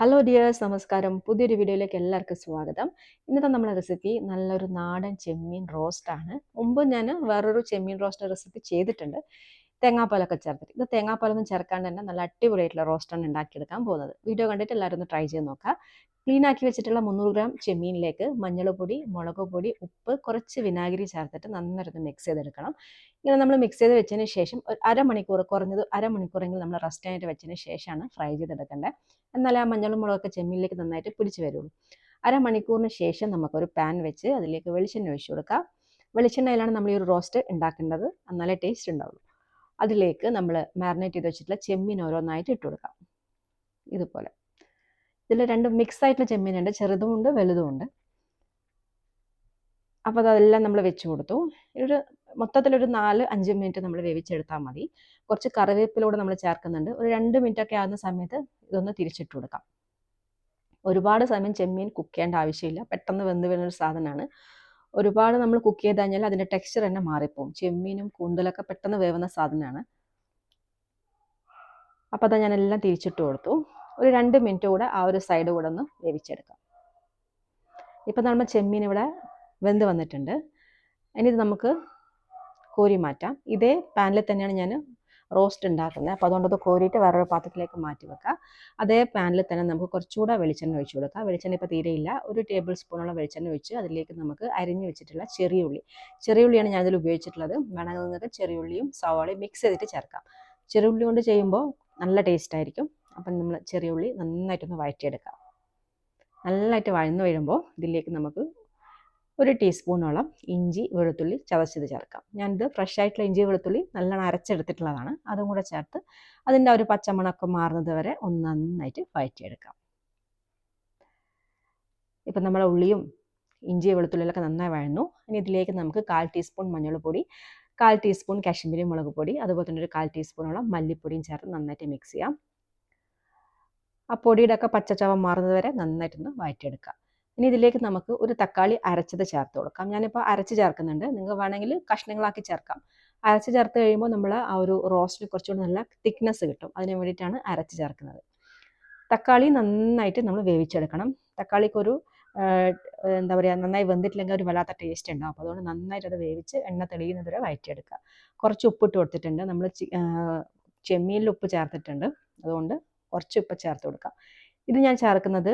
Hello dears നമസ്കാരം. പുതിയൊരു വീഡിയോയിലേക്ക് എല്ലാവർക്കും സ്വാഗതം. ഇന്നത്തെ നമ്മുടെ റെസിപ്പി നല്ലൊരു നാടൻ ചെമ്മീൻ റോസ്റ്റ് ആണ്. മുമ്പ് ഞാൻ വേറൊരു ചെമ്മീൻ റോസ്റ്റ് റെസിപ്പി ചെയ്തിട്ടുണ്ട്. തേങ്ങാപ്പാലൊക്കെ ചേർത്തിട്ട്. ഇത് തേങ്ങാപ്പാലൊന്നും ചേർക്കാണ്ട് തന്നെ നല്ല അടിപൊളിയായിട്ടുള്ള റോസ്റ്റാണ് ഉണ്ടാക്കിയെടുക്കാൻ പോകുന്നത്. വീഡിയോ കണ്ടിട്ട് എല്ലാവരും ഒന്ന് ട്രൈ ചെയ്ത് നോക്കുക. ക്ലീൻ ആക്കി വെച്ചിട്ടുള്ള മുന്നൂറ് ഗ്രാം ചെമ്മീനിലേക്ക് മഞ്ഞൾപ്പൊടി മുളക് പൊടി ഉപ്പ് കുറച്ച് വിനാഗിരി ചേർത്തിട്ട് നന്നായിട്ട് മിക്സ് ചെയ്തെടുക്കണം. ഇങ്ങനെ നമ്മൾ മിക്സ് ചെയ്ത് വെച്ചതിന് ശേഷം അരമണിക്കൂർ കുറഞ്ഞത് അരമണിക്കൂറെങ്കിലും നമ്മൾ റെസ്റ്റ് ആയിട്ട് വെച്ചതിന് ശേഷമാണ് ഫ്രൈ ചെയ്തെടുക്കേണ്ടത്. എന്നാലേ ആ മഞ്ഞളും മുളകൊക്കെ ചെമ്മീനിലേക്ക് നന്നായിട്ട് പിടിച്ചു വരുള്ളൂ. അരമണിക്കൂറിന് ശേഷം നമുക്കൊരു പാൻ വെച്ച് അതിലേക്ക് വെളിച്ചെണ്ണ ഒഴിച്ചു കൊടുക്കാം. വെളിച്ചെണ്ണയിലാണ് നമ്മൾ ഈ ഒരു റോസ്റ്റ് ഉണ്ടാക്കേണ്ടത്. എന്നാലേ ടേസ്റ്റ് ഉണ്ടാവുള്ളൂ. അതിലേക്ക് നമ്മൾ മാരിനേറ്റ് ചെയ്ത് വെച്ചിട്ടുള്ള ചെമ്മീൻ ഓരോന്നായിട്ട് ഇട്ട് കൊടുക്കാം. ഇതുപോലെ. ഇതിൽ രണ്ട് മിക്സ് ആയിട്ടുള്ള ചെമ്മീനുണ്ട്. ചെറുതുമുണ്ട് വലുതുമുണ്ട്. അപ്പോൾ അതെല്ലാം നമ്മൾ വെച്ച് കൊടുത്തു. ഒരു മൊത്തത്തിലൊരു നാല് അഞ്ച് മിനിറ്റ് നമ്മൾ വേവിച്ചെടുത്താൽ മതി. കുറച്ച് കറിവേപ്പിലൂടെ നമ്മൾ ചേർക്കുന്നുണ്ട്. ഒരു രണ്ട് മിനിറ്റ് ഒക്കെ ആകുന്ന സമയത്ത് ഇതൊന്ന് തിരിച്ചിട്ട് കൊടുക്കാം. ഒരുപാട് സമയം ചെമ്മീൻ കുക്ക് ചെയ്യേണ്ട ആവശ്യമില്ല. പെട്ടെന്ന് വെന്ത് വരുന്ന ഒരു സാധനമാണ്. ഒരുപാട് നമ്മൾ കുക്ക് ചെയ്ത് കഴിഞ്ഞാൽ അതിന്റെ ടെക്സ്ചർ തന്നെ മാറിപ്പോവും. ചെമ്മീനും കൂന്തലൊക്കെ പെട്ടെന്ന് വേവുന്ന സാധനമാണ്. അപ്പോൾ അതാ ഞാനെല്ലാം തിരിച്ചിട്ട് കൊടുത്തു. ഒരു രണ്ട് മിനിറ്റ് കൂടെ ആ ഒരു സൈഡ് കൂടെ ഒന്ന് വേവിച്ചെടുക്കാം. ഇപ്പം നമ്മൾ ചെമ്മീൻ ഇവിടെ വെന്ത് വന്നിട്ടുണ്ട്. ഇനി ഇത് നമുക്ക് കോരി മാറ്റാം. ഇതേ പാനിൽ തന്നെയാണ് ഞാൻ റോസ്റ്റ് ഉണ്ടാക്കുന്നത്. അപ്പോൾ അതുകൊണ്ട് അത് കോരിയിട്ട് വേറൊരു പാത്രത്തിലേക്ക് മാറ്റി വെക്കുക. അതേ പാനിൽ തന്നെ നമുക്ക് കുറച്ചുകൂടെ വെളിച്ചെണ്ണ ഒഴിച്ച് കൊടുക്കാം. വെളിച്ചെണ്ണ ഇപ്പോൾ തീരെയില്ല ഒരു ടേബിൾ സ്പൂണോളം വെളിച്ചെണ്ണ ഒഴിച്ച് അതിലേക്ക് നമുക്ക് അരിഞ്ഞ് വെച്ചിട്ടുള്ള ചെറിയ ഉള്ളി. ചെറിയ ഉള്ളിയാണ് ഞാനിതിൽ ഉപയോഗിച്ചിട്ടുള്ളത്. വേണമെങ്കിൽ നിങ്ങൾക്ക് ചെറിയ ഉള്ളിയും സവാളയും മിക്സ് ചെയ്തിട്ട് ചേർക്കാം. ചെറിയ ഉള്ളി കൊണ്ട് ചെയ്യുമ്പോൾ നല്ല ടേസ്റ്റ് ആയിരിക്കും. അപ്പം നമ്മൾ ചെറിയ ഉള്ളി നന്നായിട്ടൊന്ന് വഴറ്റിയെടുക്കാം. നല്ലതായിട്ട് വഴന്ന് വരുമ്പോൾ ഇതിലേക്ക് നമുക്ക് ഒരു ടീസ്പൂണോളം ഇഞ്ചി വെളുത്തുള്ളി ചതച്ചത് ചേർക്കാം. ഞാനിത് ഫ്രഷ് ആയിട്ടുള്ള ഇഞ്ചി വെളുത്തുള്ളി നല്ലോണം അരച്ചെടുത്തിട്ടുള്ളതാണ്. അതും കൂടെ ചേർത്ത് അതിന്റെ ഒരു പച്ചമണക്കം മാറുന്നത് വരെ ഒന്ന് നന്നായിട്ട് വഴറ്റിയെടുക്കാം. ഇപ്പം നമ്മളെ ഉള്ളിയും ഇഞ്ചി വെളുത്തുള്ളിയിലൊക്കെ നന്നായി വഴന്നു. ഇനി ഇതിലേക്ക് നമുക്ക് കാൽ ടീസ്പൂൺ മഞ്ഞൾപ്പൊടി കാൽ ടീസ്പൂൺ കാശ്മീരി മുളക് പൊടി അതുപോലെ തന്നെ ഒരു കാൽ ടീസ്പൂണോളം മല്ലിപ്പൊടിയും ചേർത്ത് നന്നായിട്ട് മിക്സ് ചെയ്യാം. ആ പൊടിയുടെ ഒക്കെ പച്ചച്ചവ മാറുന്നത് വരെ നന്നായിട്ടൊന്ന് വഴറ്റിയെടുക്കാം. ഇനി ഇതിലേക്ക് നമുക്ക് ഒരു തക്കാളി അരച്ചത് ചേർത്ത് കൊടുക്കാം. ഞാനിപ്പോൾ അരച്ച് ചേർക്കുന്നുണ്ട്. നിങ്ങൾക്ക് വേണമെങ്കിൽ കഷ്ണങ്ങളാക്കി ചേർക്കാം. അരച്ച് ചേർത്ത് കഴിയുമ്പോൾ നമ്മൾ ആ ഒരു റോസ്റ്റിന് കുറച്ചുകൂടി നല്ല തിക്നെസ് കിട്ടും. അതിന് വേണ്ടിയിട്ടാണ് അരച്ച് ചേർക്കുന്നത്. തക്കാളി നന്നായിട്ട് നമ്മൾ വേവിച്ചെടുക്കണം. തക്കാളിക്കൊരു എന്താ പറയുക നന്നായി വെന്തിട്ടില്ലെങ്കിൽ ഒരു വല്ലാത്ത ടേസ്റ്റ് ഉണ്ടാവും. അപ്പോൾ അതുകൊണ്ട് നന്നായിട്ട് അത് വേവിച്ച് എണ്ണ തെളിയുന്നത് വരെ വഴറ്റിയെടുക്കുക. കുറച്ച് ഉപ്പിട്ട് കൊടുത്തിട്ടുണ്ട്. നമ്മൾ ചെമ്മീനിൽ ഉപ്പ് ചേർത്തിട്ടുണ്ട്. അതുകൊണ്ട് കുറച്ച് ഉപ്പ് ചേർത്ത് കൊടുക്കാം. ഇത് ഞാൻ ചേർക്കുന്നത്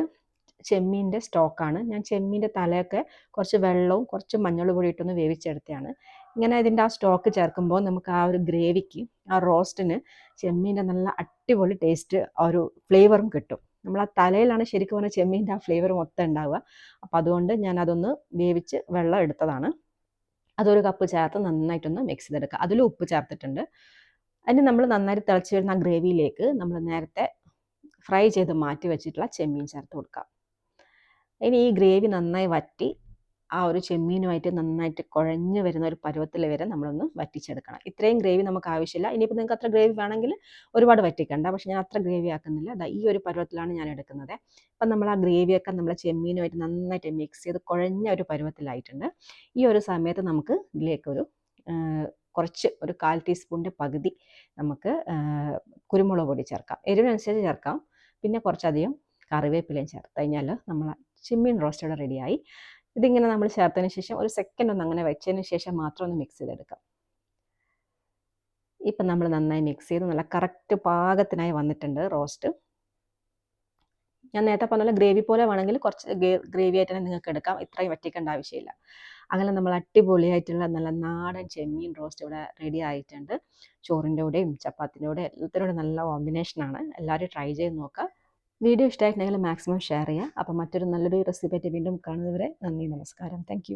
ചെമ്മീന്റെ സ്റ്റോക്കാണ്. ഞാൻ ചെമ്മീന്റെ തലയൊക്കെ കുറച്ച് വെള്ളവും കുറച്ച് മഞ്ഞളും കൂടി ഇട്ടൊന്ന് വേവിച്ചെടുത്തതാണ് ഇങ്ങനെ ഇതിന്റെ ആ സ്റ്റോക്ക് ചേർക്കുമ്പോൾ നമുക്ക് ആ ഒരു ഗ്രേവിക്ക് ആ റോസ്റ്റിന് ചെമ്മീന്റെ നല്ല അടിപൊളി ടേസ്റ്റ് ഒരു ഫ്ലേവറും കിട്ടും. നമ്മൾ ആ തലയിലാണ് ശരിക്കും പറഞ്ഞാൽ ചെമ്മീന്റെ ആ ഫ്ലേവർ മൊത്തം ഉണ്ടാവുക. അപ്പം അതുകൊണ്ട് ഞാൻ അതൊന്ന് വേവിച്ച് വെള്ളം എടുത്തതാണ്. അതൊരു കപ്പ് ചേർത്ത് നന്നായിട്ടൊന്ന് മിക്സ് ചെയ്തെടുക്കുക. അതിൽ ഉപ്പ് ചേർത്തിട്ടുണ്ട്. അതിന് നമ്മൾ നന്നായിട്ട് തിളച്ച് വരുന്ന ആ ഗ്രേവിയിലേക്ക് നമ്മൾ നേരത്തെ ഫ്രൈ ചെയ്ത് മാറ്റി വെച്ചിട്ടുള്ള ചെമ്മീൻ ചേർത്ത് കൊടുക്കാം ഇനി ഈ ഗ്രേവി നന്നായി വറ്റി ആ ഒരു ചെമ്മീനുമായിട്ട് നന്നായിട്ട് കുഴഞ്ഞു വരുന്ന ഒരു പരുവത്തിൽ വരെ നമ്മളൊന്ന് വറ്റിച്ചെടുക്കണം. ഇത്രയും ഗ്രേവി നമുക്ക് ആവശ്യമില്ല. ഇനിയിപ്പോൾ നിങ്ങൾക്ക് അത്ര ഗ്രേവി വേണമെങ്കിൽ ഒരുപാട് വറ്റിക്കണ്ട. പക്ഷെ ഞാൻ അത്ര ഗ്രേവി ആക്കുന്നില്ല. അതാ ഈ ഒരു പരുവത്തിലാണ് ഞാൻ എടുക്കുന്നത്. അപ്പം നമ്മൾ ആ ഗ്രേവിയൊക്കെ നമ്മൾ ചെമ്മീനുമായിട്ട് നന്നായിട്ട് മിക്സ് ചെയ്ത് കുഴഞ്ഞ ഒരു പരുവത്തിലായിട്ടുണ്ട്. ഈ ഒരു സമയത്ത് നമുക്ക് ഇതിലേക്ക് ഒരു കുറച്ച് ഒരു കാൽ ടീസ്പൂണിന്റെ പകുതി നമുക്ക് കുരുമുളക് പൊടി ചേർക്കാം. എരിവിനനുസരിച്ച് ചേർക്കാം. പിന്നെ കുറച്ചധികം കറിവേപ്പിലയും ചേർത്ത് കഴിഞ്ഞാൽ നമ്മൾ ചെമ്മീൻ റോസ്റ്റഡ് റെഡിയായി. ഇതിങ്ങനെ നമ്മൾ ചേർത്തതിന് ശേഷം ഒരു സെക്കൻഡ് ഒന്ന് അങ്ങനെ വെച്ചതിന് ശേഷം മാത്രം ഒന്ന് മിക്സ് ചെയ്തെടുക്കാം. ഇപ്പം നമ്മൾ നന്നായി മിക്സ് ചെയ്ത് നല്ല കറക്റ്റ് പാകത്തിനായി വന്നിട്ടുണ്ട് റോസ്റ്റ് ഞാൻ നേരത്തെ പറഞ്ഞ ഗ്രേവി പോലെ വേണമെങ്കിൽ കുറച്ച് ഗ്രേവി ആയിട്ട് തന്നെ നിങ്ങൾക്ക് എടുക്കാം. ഇത്രയും വറ്റിക്കേണ്ട ആവശ്യമില്ല. അങ്ങനെ നമ്മൾ അടിപൊളിയായിട്ടുള്ള നല്ല നാടൻ ചെമ്മീൻ റോസ്റ്റ് ഇവിടെ റെഡി ആയിട്ടുണ്ട്. ചോറിന്റെ കൂടെയും ചപ്പാത്തിന്റെ കൂടെ എല്ലാത്തിനോടും നല്ല കോമ്പിനേഷനാണ് എല്ലാവരും ട്രൈ ചെയ്ത് നോക്കുക. വീഡിയോ ഇഷ്ടമായിട്ടുണ്ടെങ്കിൽ മാക്സിമം ഷെയർ ചെയ്യുക. അപ്പോൾ മറ്റൊരു നല്ലൊരു റെസിപ്പി ആയിട്ട് വീണ്ടും കാണുന്നവരെ നന്ദി നമസ്കാരം. താങ്ക്